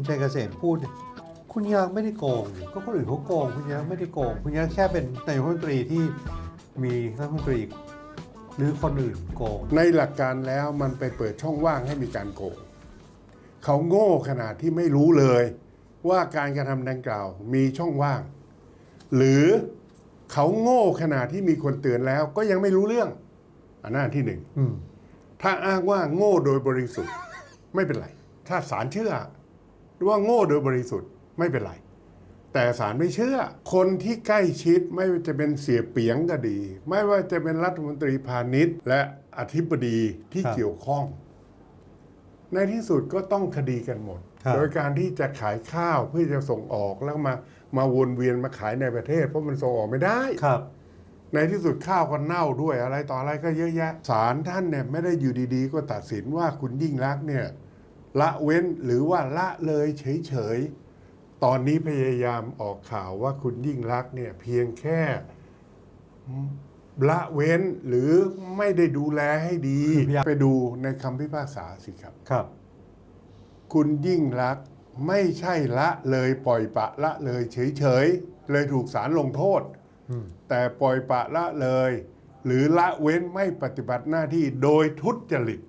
คุณชัยเกษมพูดเนี่ยคุณยังไม่ได้โกงนี่ก็คนอื่นเขาโกง คุณยังไม่ได้โกง คุณยังแค่เป็นนายกรัฐมนตรีที่มีรัฐมนตรีหรือคนอื่นโกง ในหลักการแล้วมันไปเปิดช่องว่างให้มีการโกง เขาโง่ขนาดที่ไม่รู้เลย ว่าการกระทำดังกล่าวมีช่องว่าง หรือเขาโง่ขนาดที่มีคนเตือนแล้วก็ยังไม่รู้เรื่อง อันนั้นที่หนึ่งอืมถ้าอ้างว่าโง่โดยบริสุทธิ์ไม่เป็นไร ถ้าศาลเชื่อ ว่าโง่โดยบริสุทธิ์ไม่เป็นไร แต่ศาลไม่เชื่อ คนที่ใกล้ชิดไม่ว่าจะเป็นเสียเปียงก็ดี ไม่ว่าจะเป็นรัฐมนตรีพาณิชย์ และอธิบดีที่ครับเกี่ยวข้อง ในที่สุดก็ต้องคดีกันหมดครับโดยการที่จะขายข้าวเพื่อจะส่งออกแล้วมามาวนเวียนมาขายในประเทศ เพราะมันส่งออกไม่ได้ครับในที่สุดข้าวก็เน่าด้วยอะไรต่ออะไรก็เยอะแยะศาลท่านเนี่ยไม่ได้อยู่ดีๆ ก็ตัดสินว่าคุณยิ่งรักษณ์เนี่ย ละเว้นหรือว่าละเลยเฉยๆ ตอนนี้พยายามออกข่าวว่าคุณยิ่งรักษณ์เนี่ยเพียงแค่ละเว้นหรือไม่ได้ดูแลให้ดีคือพยายามไปดูในคำพิพากษาสิครับครับ คุณยิ่งรักษณ์ไม่ใช่ละเลยปล่อยปะละเลยเฉยๆ เลยถูกศาลลงโทษอืมแต่ปล่อยปละละเลย หรือละเว้นไม่ปฏิบัติหน้าที่โดยทุจริต